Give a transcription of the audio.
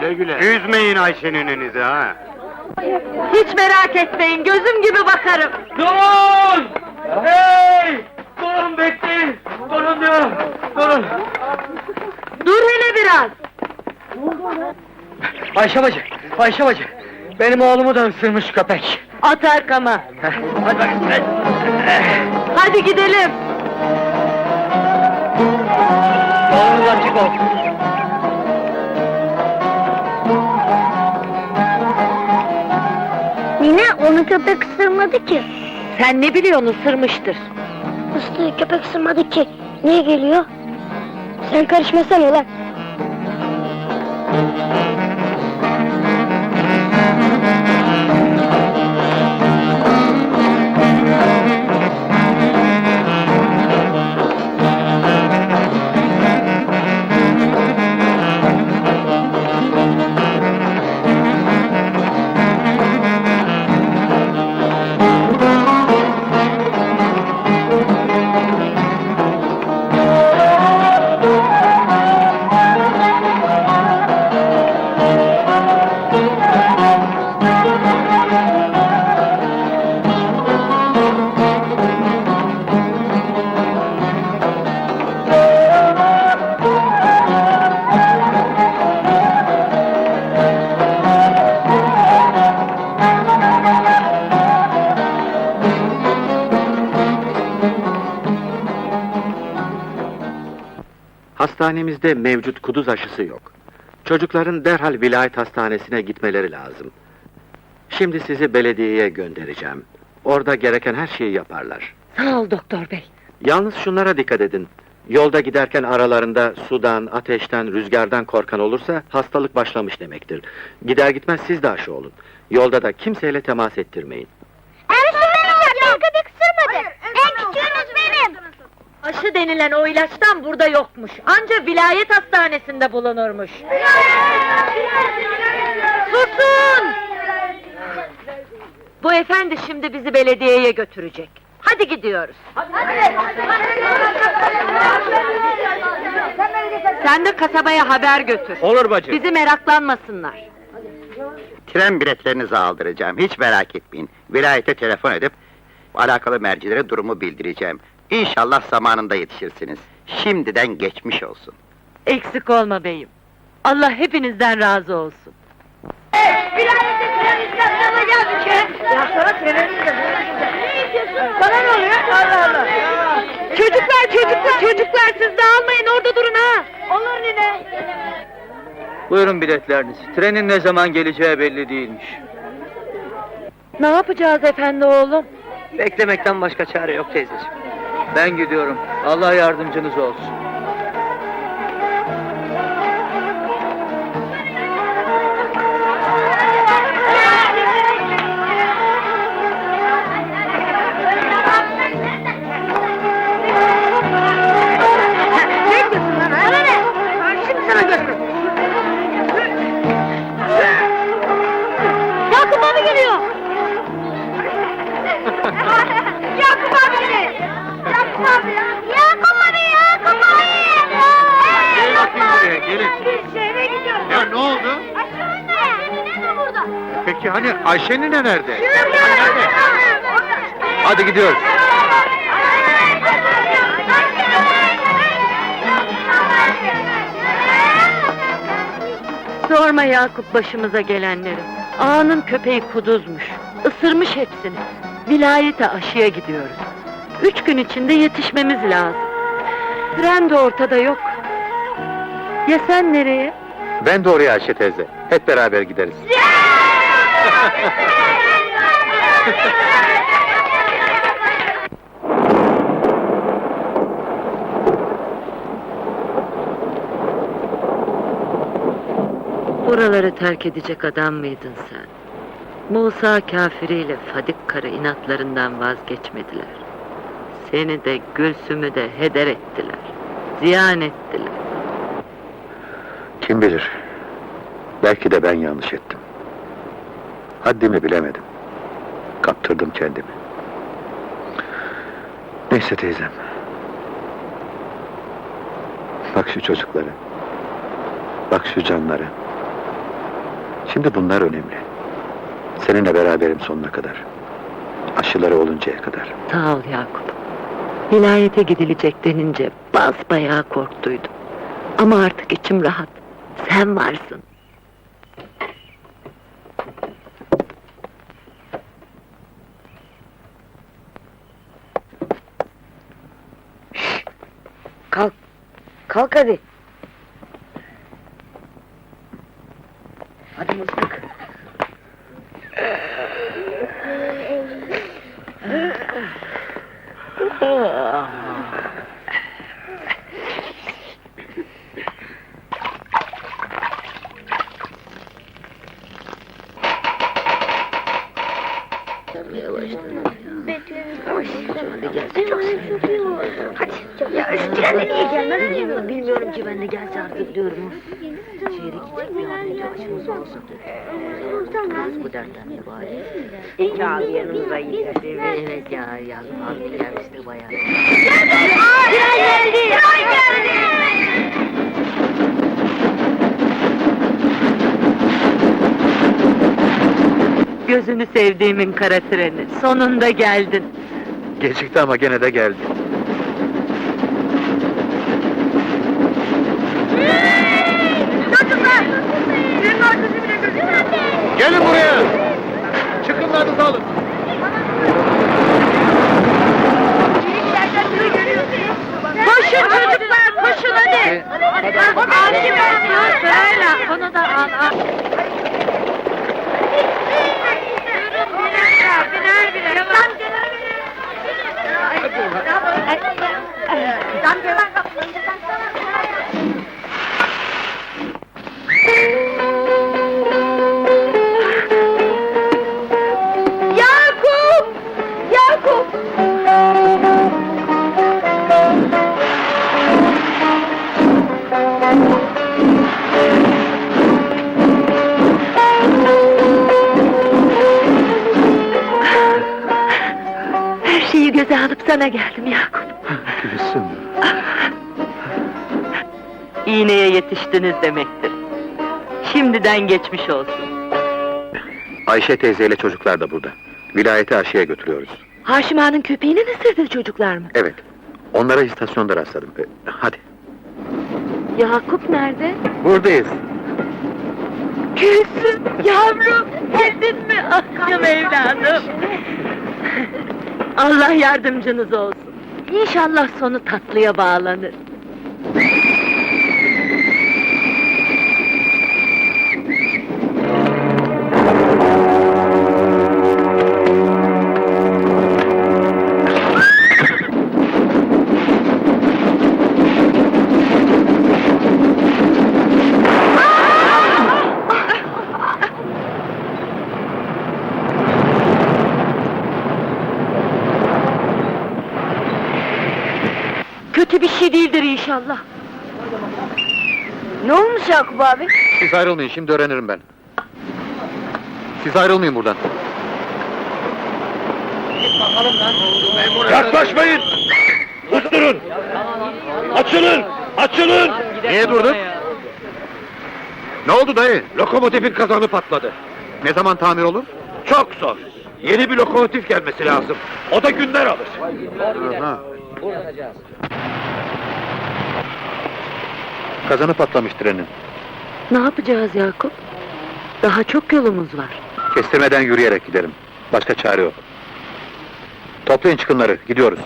Güle güle. Üzmeyin Ayşe'nin önünüzü ha. Hiç merak etmeyin, gözüm gibi bakarım. Durun! Hey! Durun bekleyin! Durun diyorum! Durun! Dur hele biraz. Ayşe bacı! Ayşe bacı! Benim oğlumu da ısırmış köpek! At arkama. Hadi bakayım! Hadi gidelim. Yolunuz açık olsun! Nine onu köpek ısırmadı ki. Sen ne biliyorsun ısırmıştır. Isırığı köpek ısırmadı ki. Niye geliyor? Sen karışmasana ulan. Hastanemizde mevcut kuduz aşısı yok. Çocukların derhal vilayet hastanesine gitmeleri lazım. Şimdi sizi belediyeye göndereceğim. Orada gereken her şeyi yaparlar. Sağ ol doktor bey. Yalnız şunlara dikkat edin. Yolda giderken aralarında sudan, ateşten, rüzgardan korkan olursa hastalık başlamış demektir. Gider gitmez siz de aşı olun. Yolda da kimseyle temas ettirmeyin. Ersin köpek ısırmadı. En küçüğünüz benim. Aşı denilen o ilaçtan burada yokmuş. Anca vilayet hastanesinde bulunurmuş. Susun! Bu efendi şimdi bizi belediyeye götürecek. Hadi gidiyoruz. Sen de kasabaya haber götür. Olur bacı. Bizi meraklanmasınlar. Tren biletlerinizi aldıracağım, hiç merak etmeyin. Vilayete telefon edip, alakalı mercilere durumu bildireceğim. İnşallah zamanında yetişirsiniz. Şimdiden geçmiş olsun. Eksik olma beyim. Allah hepinizden razı olsun. Bana ne oluyor? Allah Allah. Çocuklar çocuklar çocuklar siz dağılmayın orada durun ha. Olur nine. Buyurun biletleriniz. Trenin ne zaman geleceği belli değilmiş. Ne yapacağız efendi oğlum? Beklemekten başka çare yok teyzeciğim. Ben gidiyorum. Allah yardımcınız olsun. Peki hani Ayşe'nin nerede? Hadi gidiyoruz. Sorma Yakup başımıza gelenleri. Ağanın köpeği kuduzmuş. Isırmış hepsini. Vilayete aşıya gidiyoruz. Üç gün içinde yetişmemiz lazım. Tren de ortada yok. Ya sen nereye? Ben de oraya Ayşe teyze. Hep beraber gideriz. Buraları terk edecek adam mıydın sen? Musa kafiriyle Fadik karı inatlarından vazgeçmediler. Seni de Gülsüm'ü de heder ettiler. Ziyan ettiler. Kim bilir? Belki de ben yanlış ettim. Haddimi bilemedim. Kaptırdım kendimi. Neyse teyzem. Bak şu çocuklara. Bak şu canlara. Şimdi bunlar önemli. Seninle beraberim sonuna kadar. Aşıları oluncaya kadar. Sağ ol Yakup. Vilayete gidilecek denince basbayağı korktuydum. Ama artık içim rahat. Sen varsın. Kalk hadi. Ya Üstüne niye gelmez? Bilmiyorum ki ben de gelse artık diyorum. Şehre gidecek bir önce başımız olsun. Biraz bu dertten de bari. İyi abi yanımıza gidelim. Evet ya yazım abi gelmişti bayağı. Tren geldi! Tren geldi! Gözünü sevdiğimin kara treni. Sonunda geldin. Gecikti ama gene de geldi. Çocuklar! Trenin arkası bile. Gelin buraya! Çıkın lan alın. Koşun çocuklar, koşun hadi! Bunu da al, al. Yakup! Yakup! Her şeyi göze alıp sana geldim Yakup. Gülsüm. İğneye yetiştiniz demektir. Şimdiden geçmiş olsun. Ayşe teyzeyle çocuklar da burada. Vilayete aşıya götürüyoruz. Haşim Ağa'nın köpeğini mi ısırdı çocuklar mı? Evet. Onlara istasyonda rastladım. E, Hadi. Yakup nerede? Buradayız. Gülsüm, yavrum, geldin mi? Aşkım evladım. Allah yardımcınız olsun. İnşallah sonu tatlıya bağlanır. İnşallah. Ne olmuş Yakup abi? Siz ayrılmayın, şimdi öğrenirim ben. Siz ayrılmayın buradan. Yaklaşmayın! Susturun! Açılın! Açılın! Niye durdun? Ne oldu dayı? Lokomotifin kazanı patladı. Ne zaman tamir olur? Çok zor. Yeni bir lokomotif gelmesi lazım. O da günler alır. Aha. Kazanı patlamış trenin. Ne yapacağız Yakup? Daha çok yolumuz var. Kestirmeden yürüyerek giderim. Başka çare yok. Toplayın çıkınları, gidiyoruz.